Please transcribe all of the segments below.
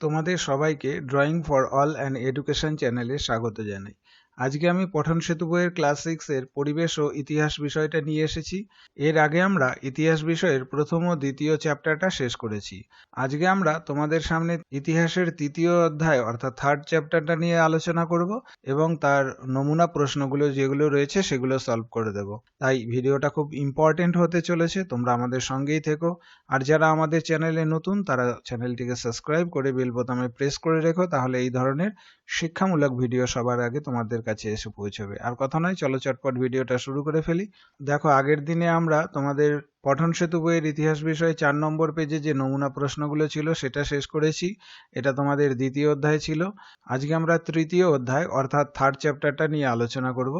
তোমাদের সবাইকে drawing for all and education চ্যানেলে স্বাগত জানাই। আজকে আমি পঠন সেতু বইয়ের ক্লাস সিক্সের পরিবেশ ও ইতিহাস বিষয়টা নিয়ে এসেছি। এর আগে আমরা ইতিহাস বিষয়ের প্রথম ও দ্বিতীয় চ্যাপ্টারটা শেষ করেছি। আজকে আমরা তোমাদের সামনে ইতিহাসের তৃতীয় অধ্যায়, অর্থাৎ থার্ড চ্যাপ্টারটা নিয়ে আলোচনা করব এবং তার নমুনা প্রশ্নগুলো যেগুলো রয়েছে সেগুলো সলভ করে দেব। তাই ভিডিওটা খুব ইম্পর্টেন্ট হতে চলেছে, তোমরা আমাদের সঙ্গেই থেকো। আর যারা আমাদের চ্যানেলে নতুন, তারা চ্যানেলটিকে সাবস্ক্রাইব করে বেল বোতামে প্রেস করে রেখো, তাহলে এই ধরনের শিক্ষামূলক ভিডিও সবার আগে তোমাদের কাছে এসে পৌঁছবে। আর কথা নয়, চলো চটপট ভিডিওটা শুরু করে ফেলি। দেখো, আগের দিনে আমরা তোমাদের পঠন সেতু বইয়ের ইতিহাস বিষয়ে চার নম্বর পেজে যে নমুনা প্রশ্নগুলো ছিল, সেটা শেষ করেছি। এটা তোমাদের দ্বিতীয় অধ্যায় ছিল। আজকে আমরা তৃতীয় অধ্যায়, অর্থাৎ থার্ড চ্যাপ্টারটা নিয়ে আলোচনা করব।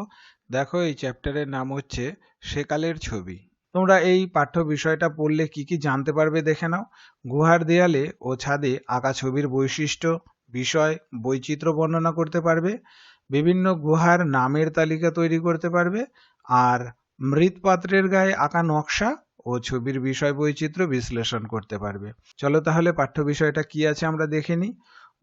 দেখো, এই চ্যাপ্টারের নাম হচ্ছে সেকালের ছবি। তোমরা এই পাঠ্য বিষয়টা পড়লে কি কি জানতে পারবে দেখে নাও। গুহার দেয়ালে ও ছাদে আঁকা ছবির বৈশিষ্ট্য, বিষয়, বৈচিত্র্য বর্ণনা করতে পারবে। বিভিন্ন গুহার নামের তালিকা তৈরি করতে পারবে। আর মৃৎপাত্রের গায়ে আঁকা নকশা ও ছবির বিষয় বৈচিত্র্য বিশ্লেষণ করতে পারবে। চলো তাহলে পাঠ্য বিষয়টা কি আছে আমরা দেখে নিই।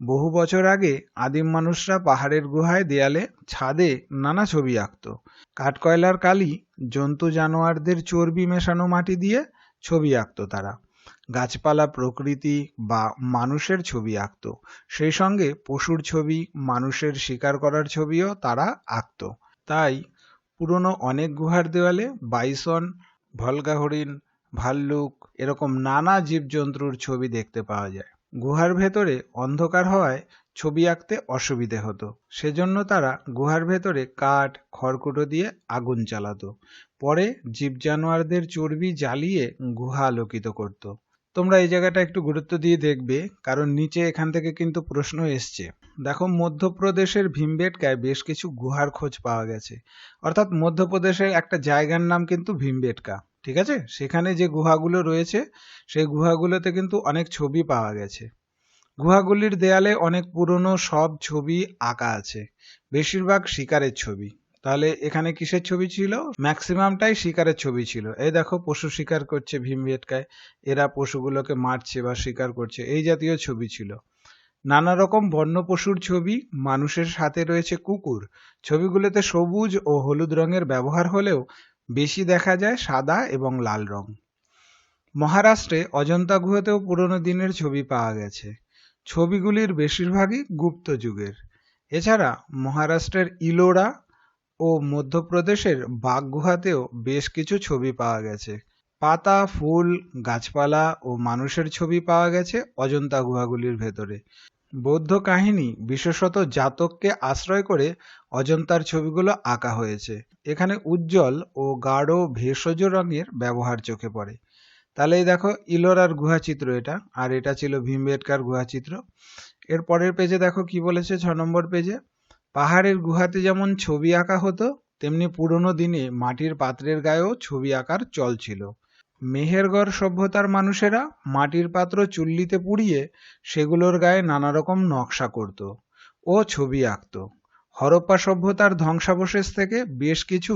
বহু বছর আগে আদিম মানুষরা পাহাড়ের গুহায় দেয়ালে ছাদে নানা ছবি আঁকত। কাঠকয়লার কালি, জন্তু জানোয়ারদের চর্বি মেশানো মাটি দিয়ে ছবি আঁকত তারা। গাছপালা, প্রকৃতি বা মানুষের ছবি আঁকত। সেই সঙ্গে পশুর ছবি, মানুষের শিকার করার ছবিও তারা আঁকত। তাই পুরনো অনেক গুহার দেওয়ালে বাইসন ভলগা হরিণ ভাল্লুক এরকম নানা জীবজন্তুর ছবি দেখতে পাওয়া যায়। গুহার ভেতরে অন্ধকার হওয়ায় ছবি আঁকতে অসুবিধে হতো। সেজন্য তারা গুহার ভেতরে কাঠ, খড়কুটো দিয়ে আগুন চালাতো। পরে জীব জানোয়ারদের চর্বি জ্বালিয়ে গুহা আলোকিত করত। তোমরা এই জায়গাটা একটু গুরুত্ব দিয়ে দেখবে, কারণ নিচে এখান থেকে কিন্তু প্রশ্ন এসছে। দেখো, মধ্যপ্রদেশের ভীমবেটকায় বেশ কিছু গুহার খোঁজ পাওয়া গেছে। অর্থাৎ মধ্যপ্রদেশের একটা জায়গার নাম কিন্তু ভীমবেটকা, ঠিক আছে? সেখানে যে গুহাগুলো রয়েছে, সেই গুহাগুলোতে কিন্তু অনেক ছবি পাওয়া গেছে। গুহাগুলির দেয়ালে অনেক পুরনো সব ছবি আঁকা আছে, বেশিরভাগ শিকারের ছবি। তাহলে এখানে কিসের ছবি ছিল? ম্যাক্সিমামটাই শিকারের ছবি ছিল। এই দেখো, পশু শিকার করছে ভীমবেটকায় এরা পশুগুলোকে মারছে বা শিকার করছে। এই জাতীয় ছবি ছিল। নানা রকম বন্য পশুর ছবি, মানুষের সাথে রয়েছে কুকুর। ছবিগুলোতে সবুজ ও হলুদ রঙের ব্যবহার হলেও বেশি দেখা যায় সাদা এবং লাল রং। মহারাষ্ট্রে অজন্তা গুহাতেও পুরনো দিনের ছবি পাওয়া গেছে। ছবিগুলির বেশিরভাগই গুপ্ত যুগের। এছাড়া মহারাষ্ট্রের ইলোরা ও মধ্যপ্রদেশের বাঘ গুহাতেও বেশ কিছু ছবি পাওয়া গেছে। পাতা, ফুল, গাছপালা ও মানুষের ছবি পাওয়া গেছে অজন্তা গুহাগুলির ভেতরে। বৌদ্ধ কাহিনী বিশেষত জাতককে আশ্রয় করে অজন্তার ছবিগুলো আঁকা হয়েছে। এখানে উজ্জ্বল ও গাঢ় ভেষজ রঙের ব্যবহার চোখে পড়ে। তাহলে এই দেখো ইলোরার গুহাচিত্র এটা, আর এটা ছিল ভীমবেটকার গুহাচিত্র। এর পরের পেজে দেখো কি বলেছে, ছ নম্বর পেজে পাহাড়ের গুহাতে যেমন ছবি আঁকা হতো, তেমনি পুরনো দিনে মাটির পাত্রের গায়েও ছবি আঁকার চল ছিল। মেহেরগড় সভ্যতার মানুষেরা মাটির পাত্র চুল্লিতে পুড়িয়ে সেগুলোর গায়ে নানা রকম নকশা করত ও ছবি আঁকত। হরপ্পা সভ্যতার ধ্বংসাবশেষ থেকে বেশ কিছু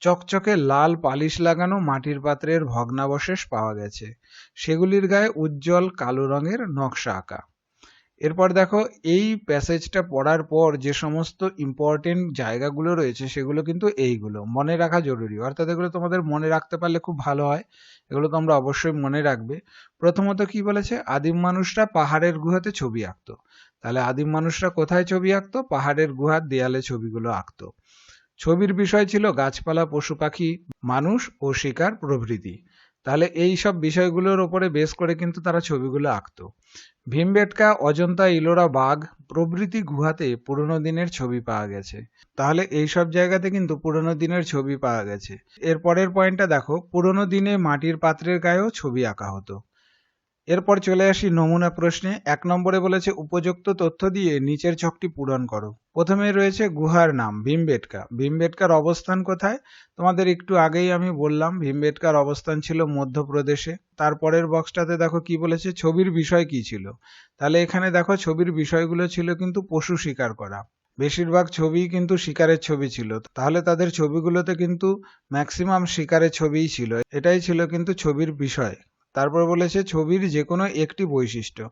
চকচকে লাল পালিশ লাগানো মাটির পাত্রের ভগ্নাবশেষ পাওয়া গেছে। সেগুলির গায়ে উজ্জ্বল কালো রঙের নকশা আঁকা। এরপর দেখো, এই প্যাসেজটা পড়ার পর যে সমস্ত ইম্পর্টেন্ট জায়গাগুলো রয়েছে, সেগুলো কিন্তু এইগুলো। মনে রাখা জরুরি। অর্থাৎ এগুলো তোমাদের মনে রাখতে পারলে খুব ভালো হয়। এগুলো তোমরা অবশ্যই মনে রাখবে। প্রথমত কি বলেছে? আদিম মানুষরা পাহাড়ের গুহাতে ছবি আঁকতো। তাহলে আদিম মানুষরা কোথায় ছবি আঁকতো? পাহাড়ের গুহার দেয়ালে ছবিগুলো আঁকতো। ছবির বিষয় ছিল গাছপালা, পশু পাখি, মানুষ ও শিকার প্রভৃতি। তাহলে এই সব বিষয়গুলোর ওপরে বেশ করে কিন্তু তারা ছবিগুলো আঁকত। ভীমবেটকা, অজন্তা, ইলোরা বাঘ প্রভৃতি গুহাতে পুরনো দিনের ছবি পাওয়া গেছে। তাহলে এই সব জায়গাতে কিন্তু পুরনো দিনের ছবি পাওয়া গেছে। এর পরের পয়েন্টটা দেখো, পুরনো দিনে মাটির পাত্রের গায়েও ছবি আঁকা হতো। এরপর চলে আসি নমুনা প্রশ্নে। এক নম্বরে বলেছে, উপযুক্ত তথ্য দিয়ে নিচের ছকটি পূরণ করো। প্রথমে রয়েছে, গুহার নাম, ভীমবেটকা। ভীমবেটকার অবস্থান কোথায়? তোমাদের একটু আগেই আমি বললাম, ভীমবেটকার অবস্থান ছিল মধ্যপ্রদেশে। তারপরের বক্সটাতে দেখো কি বলেছে, ছবির বিষয় কি ছিল? তাহলে এখানে দেখো, ছবির বিষয়গুলো ছিল কিন্তু পশু শিকার করা। বেশিরভাগ ছবি কিন্তু শিকারের ছবি ছিল। তাহলে তাদের ছবিগুলোতে কিন্তু ম্যাক্সিমাম শিকারের ছবিই ছিল। এটাই ছিল কিন্তু ছবির বিষয়। তারপর বলেছে ছবির যে কোনো একটি বৈশিষ্ট্য।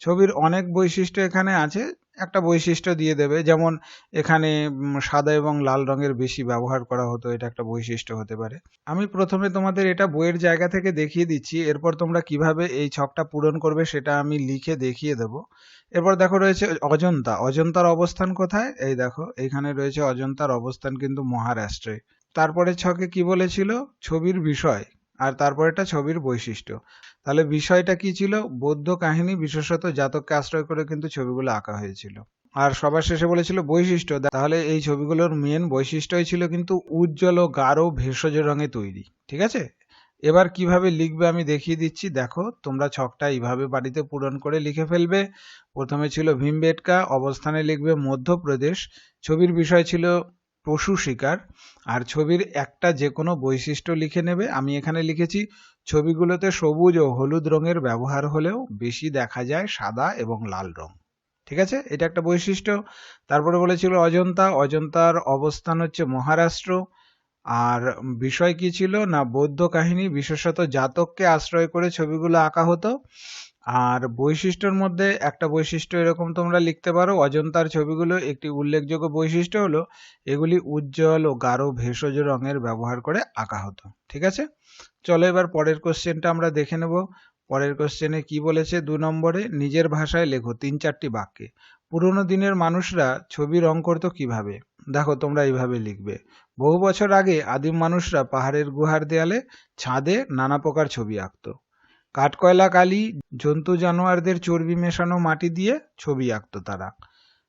ছবির অনেক বৈশিষ্ট্য এখানে আছে, একটা বৈশিষ্ট্য দিয়ে দেবে। যেমন এখানে সাদা এবং লাল রঙের বেশি ব্যবহার করা হতো, এটা একটা বৈশিষ্ট্য হতে পারে। আমি প্রথমে তোমাদের এটা বইয়ের জায়গা থেকে দেখিয়ে দিচ্ছি, এরপর তোমরা কীভাবে এই ছকটা পূরণ করবে সেটা আমি লিখে দেখিয়ে দেব। এরপর দেখো রয়েছে অজন্তা। অজন্তার অবস্থান কোথায়? এই দেখো এইখানে রয়েছে অজন্তার অবস্থান কিন্তু মহারাষ্ট্রে। তারপরে ছকে কি বলেছিল? ছবির বিষয়। আর তারপরেটা ছবির বৈশিষ্ট্য। তাহলে বিষয়টা কি ছিল? বৌদ্ধ কাহিনী বিশেষত জাতককে আশ্রয় করে কিন্তু ছবিগুলো আঁকা হয়েছিল। আর সবার শেষে বলেছিল বৈশিষ্ট্য, তাহলে এই ছবিগুলোর মেন বৈশিষ্ট্যই ছিল কিন্তু উজ্জ্বল ও গাঢ় ভেষজ রঙে তৈরি। ঠিক আছে? এবার কীভাবে লিখবে আমি দেখিয়ে দিচ্ছি। দেখো, তোমরা ছকটা এইভাবে বাড়িতে পূরণ করে লিখে ফেলবে। প্রথমে ছিল ভীমবেটকা, অবস্থানে লিখবে মধ্যপ্রদেশ। ছবির বিষয় ছিল পশু শিকার, আর ছবির একটা যে কোনো বৈশিষ্ট্য লিখে নেবে। আমি এখানে লিখেছি, ছবিগুলোতে সবুজ ও হলুদ রঙের ব্যবহার হলেও বেশি দেখা যায় সাদা এবং লাল রং। ঠিক আছে? এটা একটা বৈশিষ্ট্য। তারপরে বলেছিল অজন্তা। অজন্তার অবস্থান হচ্ছে মহারাষ্ট্র। আর বিষয় কি ছিল? না বৌদ্ধ কাহিনী, বিশেষত জাতককে আশ্রয় করে ছবিগুলো আঁকা হতো। আর বৈশিষ্ট্যর মধ্যে একটা বৈশিষ্ট্য এরকম তোমরা লিখতে পারো। অজন্তার ছবিগুলো একটি উল্লেখযোগ্য বৈশিষ্ট্য হলো, এগুলি উজ্জ্বল ও গাঢ় ভেষজ রঙের ব্যবহার করে আঁকা হতো। ঠিক আছে? চলো এবার পরের কোশ্চেনটা আমরা দেখে নেব। পরের কোশ্চেনে কি বলেছে? দু নম্বরে, নিজের ভাষায় লেখো তিন চারটি বাক্যে। পুরোনো দিনের মানুষরা ছবি রং করতো কীভাবে? দেখো তোমরা এইভাবে লিখবে। বহু বছর আগে আদিম মানুষরা পাহাড়ের গুহার দেয়ালে ছাদে নানা প্রকার ছবি আঁকতো। কাঠকয়লা কালি, জন্তু জানোয়ারদের চর্বি মেশানো মাটি দিয়ে ছবি আঁকত তারা।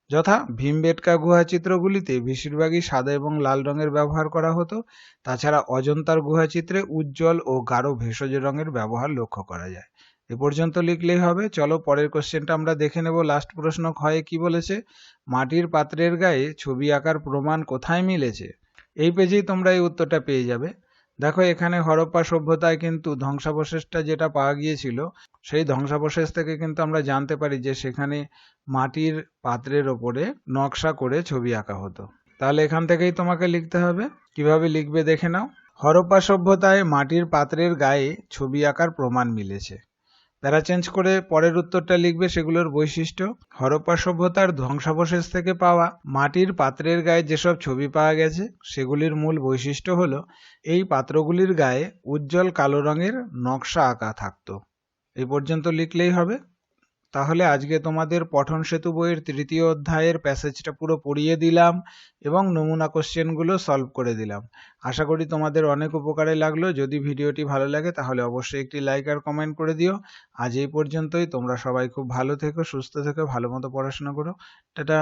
যথা ভীমবেটকা গুহা চিত্রগুলিতে বেশিরভাগই সাদা এবং লাল রঙের ব্যবহার করা হতো। তাছাড়া অজন্তার গুহা চিত্রে উজ্জ্বল ও গাঢ় ভেষজ রঙের ব্যবহার লক্ষ্য করা যায়। এ পর্যন্ত লিখলেই হবে, চলো পরের কোশ্চেনটা আমরা দেখে নেব। লাস্ট প্রশ্ন, ক্ষয়ে কি বলেছে? মাটির পাত্রের গায়ে ছবি আঁকার প্রমাণ কোথায় মিলেছে? এই পেজেই তোমরা এই উত্তরটা পেয়ে যাবে। দেখো, এখানে হরপ্পা সভ্যতায় কিন্তু ধ্বংসাবশেষটা যেটা পাওয়া গিয়েছিল, সেই ধ্বংসাবশেষ থেকে কিন্তু আমরা জানতে পারি যে সেখানে মাটির পাত্রের ওপরে নকশা করে ছবি আঁকা হতো। তাহলে এখান থেকেই তোমাকে লিখতে হবে। কীভাবে লিখবে দেখে নাও। হরপ্পা সভ্যতায় মাটির পাত্রের গায়ে ছবি আঁকার প্রমাণ মিলেছে। প্যারা চেঞ্জ করে পরের উত্তরটা লিখবে সেগুলোর বৈশিষ্ট্য। হরপ্পা সভ্যতার ধ্বংসাবশেষ থেকে পাওয়া মাটির পাত্রের গায়ে যেসব ছবি পাওয়া গেছে, সেগুলির মূল বৈশিষ্ট্য হল, এই পাত্রগুলির গায়ে উজ্জ্বল কালো রঙের নকশা আঁকা থাকত। এ পর্যন্ত লিখলেই হবে। তাহলে আজকে তোমাদের পঠন সেতু বইয়ের তৃতীয় অধ্যায়ের প্যাসেজটা পুরো পড়িয়ে দিলাম এবং নমুনা কোশ্চেনগুলো সলভ করে দিলাম। আশা করি তোমাদের অনেক উপকারে লাগল। যদি ভিডিওটি ভালো লাগে তাহলে অবশ্যই একটি লাইক আর কমেন্ট করে দিও। আজ এই পর্যন্তই। তোমরা সবাই খুব ভালো থেকো, সুস্থ থেকো ভালো মতো পড়াশোনা করো। টাটা!